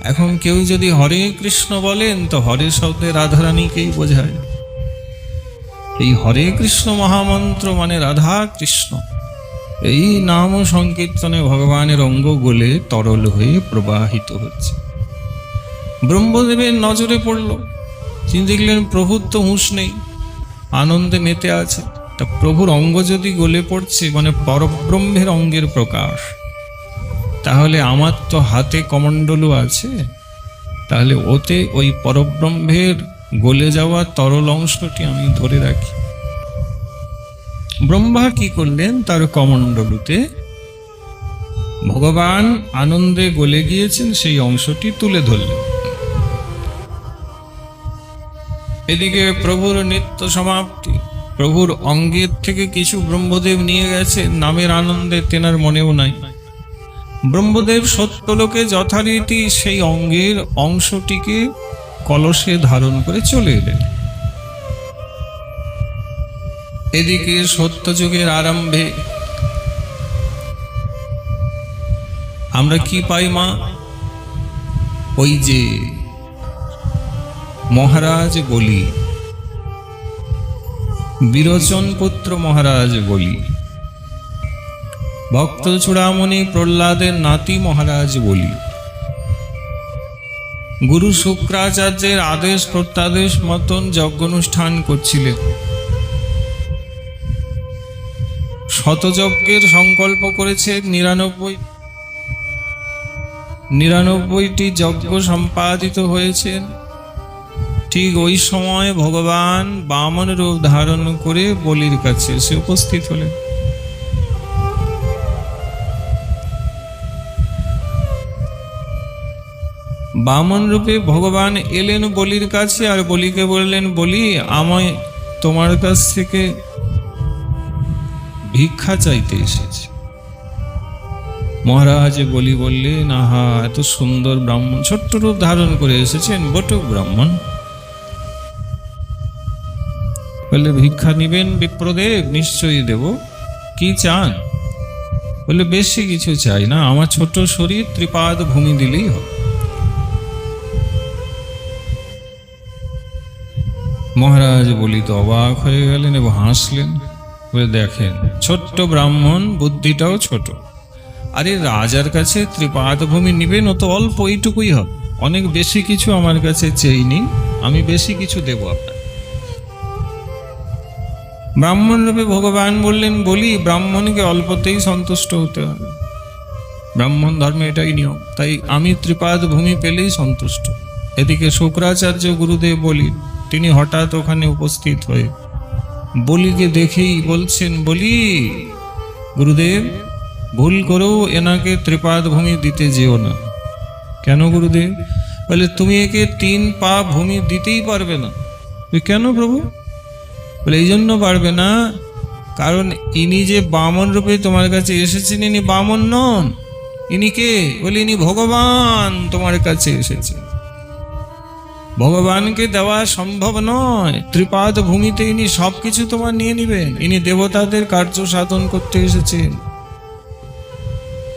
এখন কেউ যদি হরে কৃষ্ণ বলেন, তো হরে শব্দে রাধারানীকেই বোঝায়। এই হরে কৃষ্ণ মহামন্ত্র মানে রাধা কৃষ্ণ। এই নাম সংকীর্তনে ভগবানের অঙ্গ গলে তরল হয়ে প্রবাহিত হচ্ছে। ব্রহ্মদেবের নজরে পড়ল, তিনি দেখলেন প্রভুর তো হুঁশ নেই, আনন্দে মেতে আছে। তা প্রভুর অঙ্গ যদি গলে পড়ছে মানে পরব্রহ্মের অঙ্গের প্রকাশ। তাহলে আমার তো হাতে কমণ্ডলু আছে। তাহলে ওতে ওই পরব্রহ্মের গলে যাওয়া তরল অংশটি আমি ধরে রাখি। ব্রহ্মা কি করলেন তার কমণ্ডলুতে? ভগবান আনন্দে গলে গিয়েছেন সেই অংশটি তুলে ধরলেন। এদিকে প্রভুর নিত্য সমাপ্তি। প্রভুর অঙ্গের থেকে কিছু ব্রহ্মদেব নিয়ে গেছে নামের আনন্দে তেনার মনেও নাই। ব্রহ্মদেব সত্যলোকে যথারীতি সেই অঙ্গের অংশটিকে কলসে ধারণ করে চলে এলেন। এদিকে সত্যযুগের আরম্ভে আমরা কি পাই, মা? ওই যে মহারাজ বলি বিরোচন পুত্র মহারাজ বলি ভক্ত চূড়ামণি প্রহ্লাদের নাতি মহারাজ বলি, গুরু শুক্রাচার্যের আদেশ প্রত্যাদেশ মতন যজ্ঞানুষ্ঠান করছিলেন শতযজ্ঞের সংকল্প করেছে নিরানব্বই, নিরানব্বইটি যজ্ঞ সম্পাদিত হয়েছেন ঠিক ওই সময় ভগবান বামন রূপ ধারণ করে বলির কাছে এসে উপস্থিত হলেন। বামন রূপে ভগবান এলেন বলির কাছে আর বলিকে বললেন, বলি, আমায় তোমার কাছ থেকে ভিক্ষা চাইতে এসেছি। মহারাজ বলি বললেন, আহা, এত সুন্দর ব্রাহ্মণ, ছোট্ট রূপ ধারণ করে এসেছেন, বটুক ব্রাহ্মণ। বললে, ভিক্ষা নিবেন বিপ্রদেব, নিশ্চয়ই দেব। কি চান? বললে, বেশি কিছু চাই না, আমার ছোট শরীর ত্রিপাদ ভূমি দিলেই হবে। মহারাজ বলি তো অবাক হয়ে গেলেন এবং হাসলেন। বলে, দেখেন, ছোট্ট ব্রাহ্মণ, বুদ্ধিটাও ছোট। আরে, রাজার কাছে ত্রিপাদ ভূমি নিবেন, ও তো অল্প এইটুকুই হবে। অনেক বেশি কিছু আমার কাছে চেইনি আমি বেশি কিছু দেব আপনার। ব্রাহ্মণ রূপে ভগবান বললেন, বলি, ব্রাহ্মণকে অল্পতেই সন্তুষ্ট হতে হবে। ব্রাহ্মণ ধর্মে এটাই নিয়ম, তাই আমি ত্রিপাদ ভূমি পেলেই সন্তুষ্ট। এদিকে শুক্রাচার্য গুরুদেব বলি তিনি হঠাৎ ওখানে উপস্থিত হয়ে বলিকে দেখেই বলছেন, বলি, গুরুদেব, ভুল করেও এনাকে ত্রিপাদ ভূমি দিতে যেও না। কেন গুরুদেব? বলে, তুমি একে তিন পা ভূমি দিতেই পারবে না। কেন প্রভু? বলে, এই জন্য পারবে না, কারণ ইনি যে বামন রূপে তোমার কাছে এসেছেন, ইনি বামন নন, ইনি কে? বলে, ইনি ভগবান তোমার কাছে এসেছে ভগবানকে দেওয়া সম্ভব নয়। ত্রিপাদ ভূমিতে ইনি সবকিছু তোমার নিয়ে নিবেন। ইনি দেবতাদের কার্য সাধন করতে এসেছেন।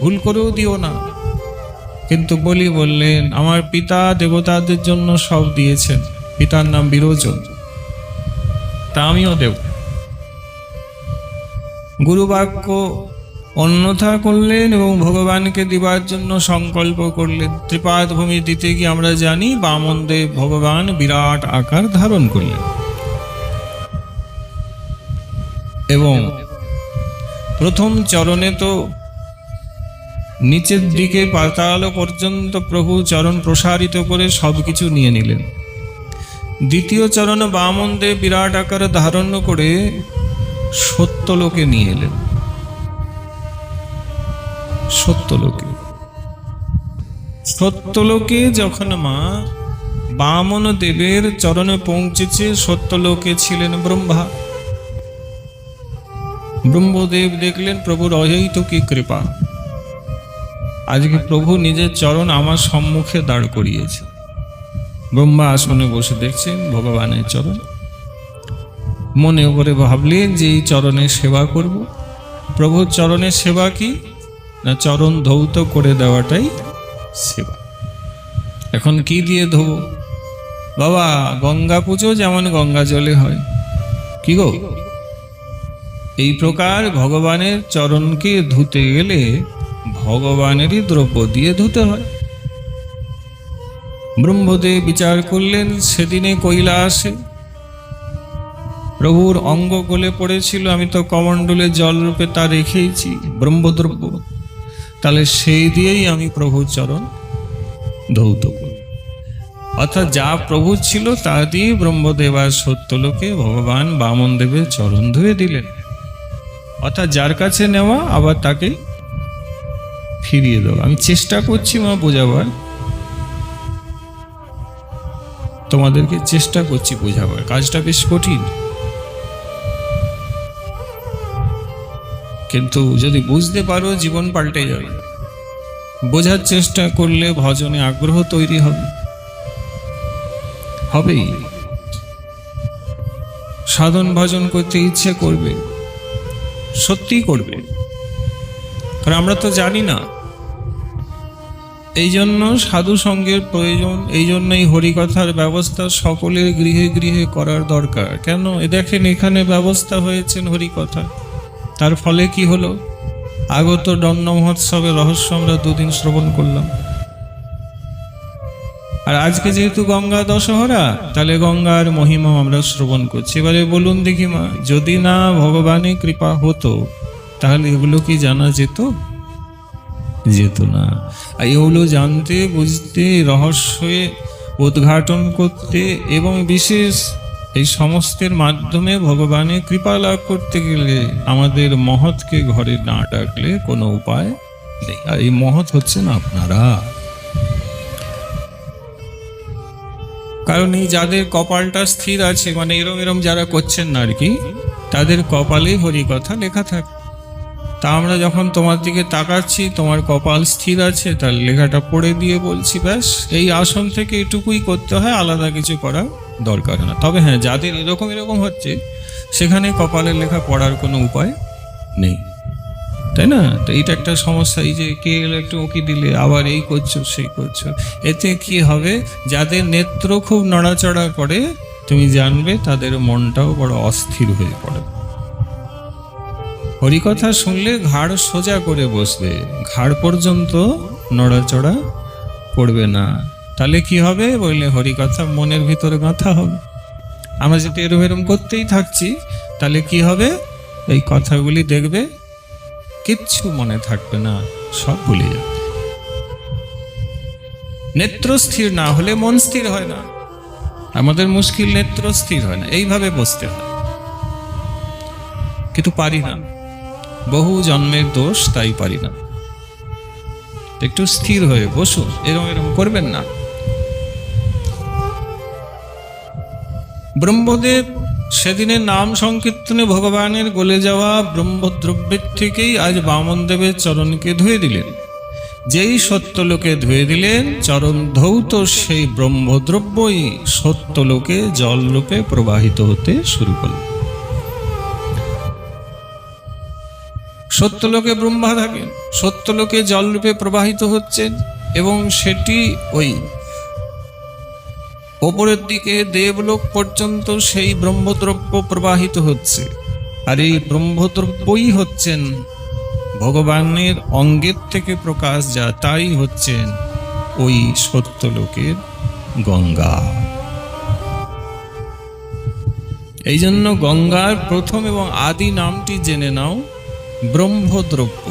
ভুল করেও দিও না। কিন্তু বলি বললেন, আমার পিতা দেবতাদের জন্য সব দিয়েছেন। পিতার নাম বিরোচন। তা আমিও দেব। গুরুবাক্য অন্যথা করলেন এবং ভগবানকে দিবার জন্য সংকল্প করলেন। ত্রিপাদ ভূমি দিতে গিয়ে আমরা জানি বামনদেব ভগবান বিরাট আকার ধারণ করলেন। এবং প্রথম চরণে তো নিচের দিকে পাতাল পর্যন্ত প্রভু চরণ প্রসারিত করে সবকিছু নিয়ে নিলেন। দ্বিতীয় চরণ বামনদেব বিরাট আকার ধারণ করে সত্যলোকে নিয়ে এলেন। সত্যলোকে। সত্যলোকে যখন মা বামন দেবের চরণে পৌঁছেছে, সত্যলোকে ছিলেন ব্রহ্মা। ব্রহ্মদেব দেখলেন প্রভুর অহৈতুকী কৃপা। আজকে প্রভু নিজের চরণ আমার সম্মুখে দাঁড় করিয়েছে। ব্রহ্মা আসনে বসে দেখছেন, ভগবানের চরণ। মনে করে ভাবলেন যে এই চরণের সেবা করব। প্রভুর চরণের সেবা কি? না, চরণ ধৌত করে দেওয়াটাই সেবা। এখন কি দিয়ে ধোব? বাবা, গঙ্গা পুজো যেমন গঙ্গা জলে হয়। কি গো? এই প্রকার ভগবানের চরণকে ধুতে গেলে ভগবানেরই দ্রব্য দিয়ে ধুতে হয়। ব্রহ্মদেব বিচার করলেন, সেদিনে কৈলাসে। প্রভুর অঙ্গ গলে পড়েছিল, আমি তো কমণ্ডলে জল রূপে তা রেখেইছি, ব্রহ্মদ্রব্য। তাহলে সেই দিয়েই আমি প্রভুর চরণ ধৌত করব। অর্থাৎ যা প্রভু ছিল তা দিয়ে ব্রহ্মদেব আর সত্যলোকে ভগবান বামন দেবের চরণ ধুয়ে দিলেন। অর্থাৎ যার কাছে নেওয়া, আবার তাকে ফিরিয়ে দেওয়া। আমি চেষ্টা করছি মা বোঝাবার। তোমাদেরকে চেষ্টা করছি বোঝাবার। কাজটা বেশ কঠিন। কিন্তু যদি বুঝতে পারো, জীবন পাল্টে যাবে। বোঝার চেষ্টা করলে ভজনে আগ্রহ তৈরি হবে। হবেই। সাধন ভজন করতে ইচ্ছে করবে। সত্যি করবে। কারণ আমরা তো জানি না। এই জন্য সাধু সঙ্গের প্রয়োজন, এই জন্যই হরিকথার ব্যবস্থা সকলের গৃহে গৃহে করার দরকার। কেন? এ দেখেন এখানে ব্যবস্থা হয়েছেন হরিকথা তার ফলে কি হলো? আগত দণ্ড মহোৎসবের রহস্য আমরা দুদিন শ্রবণ করলাম। আর আজকে যেহেতু গঙ্গা দশহরা, তাহলে গঙ্গার মহিমা আমরা শ্রবণ করছি। এবারে বলুন দেখি মা, যদি না ভগবানের কৃপা হতো, তাহলে এগুলো কি জানা যেত? যেত না। আর এগুলো জানতে, বুঝতে, রহস্যে উদ্ঘাটন করতে এবং বিশেষ এই সমস্তের মাধ্যমে ভগবানের কৃপা লাভ করতে গেলে আমাদের মহৎকে ঘরে না ডাকলে কোনো উপায় নেই। আর এই মহৎ হচ্ছেন আপনারা। কারণ এই যাদের কপালটা স্থির আছে মানে এরম এরম যারা করছেন না আর কি, তাদের কপালে হরিকথা লেখা থাকে। তা আমরা যখন তোমার দিকে তাকাচ্ছি, তোমার কপাল স্থির আছে, তার লেখাটা পড়ে দিয়ে বলছি, ব্যাস, এই আসন থেকে এটুকুই করতে হয়, আলাদা কিছু করার দরকার না। তবে হ্যাঁ যাদের এরকম এরকম হচ্ছে, সেখানে কপালের লেখা পড়ার কোনো উপায় নেই। তাই না? তো এইটা একটা সমস্যা, এই যে কে এলো একটু উকি দিলে, আবার এই করছ, সেই করছ। এতে কি হবে? যাদের নেত্র খুব নড়াচড়া করে, তুমি জানবে তাদের মনটাও বড় অস্থির হয়ে পড়ে। হরিকথা শুনলে ঘাড় সোজা করে বসবে, ঘাড় পর্যন্ত নড়াচড়া করবে না। তাহলে কি হবে? বললে হরিকথা মনের ভিতরে গাঁথা হবে। আমরা যদি এরম এরম করতেই থাকছি, তাহলে কি হবে? এই কথাগুলি দেখবে, কিচ্ছু মনে থাকবে না, সব ভুলে যাবে। নেত্র স্থির না হলে মন স্থির হয় না। আমাদের মুশকিল নেত্র স্থির হয় না, এইভাবে বসতে হয়। কিন্তু পারি না। বহু জন্মের দোষ তাই পারি না। একটু স্থির হয়ে বসুন, এরম এরম করবেন না। ব্রহ্মদেব সেদিনের নাম সংকীর্তনে ভগবানের গলে যাওয়া ব্রহ্মদ্রব্যের থেকেই আজ বামনদেবের চরণকে ধুয়ে দিলেন। যেই সত্যলোকে ধুয়ে দিলেন, চরণ ধৌত সেই ব্রহ্মদ্রব্যই সত্যলোকে জলরূপে প্রবাহিত হতে শুরু করল। সত্যলোকে ব্রহ্মা থাকেন, সত্যলোকে জলরূপে প্রবাহিত হচ্ছেন এবং সেটি ওই ওপরের দিকে দেবলোক পর্যন্ত সেই ব্রহ্মদ্রব্য প্রবাহিত হচ্ছে। আর এই ব্রহ্মদ্রব্যই হচ্ছেন ভগবানের অঙ্গের থেকে প্রকাশ, যা তাই হচ্ছেন ওই সত্যলোকের গঙ্গা। এই জন্য গঙ্গার প্রথম এবং আদি নামটি জেনে নাও, ব্রহ্মদ্রব্য।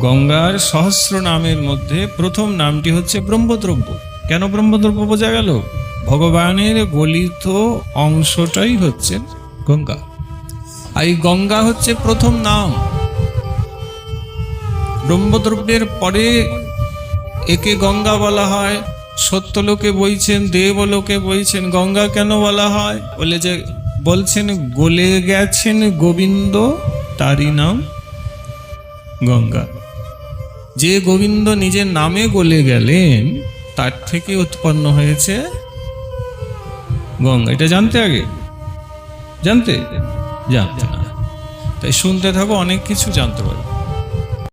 গঙ্গার সহস্র নামের মধ্যে প্রথম নামটি হচ্ছে ব্রহ্মদ্রব্য। কেন ব্রহ্মদ্রব্য বোঝা গেল? ভগবানের গলিত অংশটাই হচ্ছে গঙ্গা। আর এই গঙ্গা হচ্ছে প্রথম নাম। ব্রহ্মদ্রব্যের পরে একে গঙ্গা বলা হয়, সত্যলোকে বইছেন, দেবলোকে বইছেন, গঙ্গা কেন বলা হয়? বলে যে, বলছেন, গলে গেছেন গোবিন্দ, তারই নাম গঙ্গা। যে গোবিন্দ নিজের নামে গলে গেলেন, তার থেকে উৎপন্ন হয়েছে গঙ্গা। এটা জানতে আগে? জানতে? জানতে না। তাই শুনতে থাকো, অনেক কিছু জানতে পারবে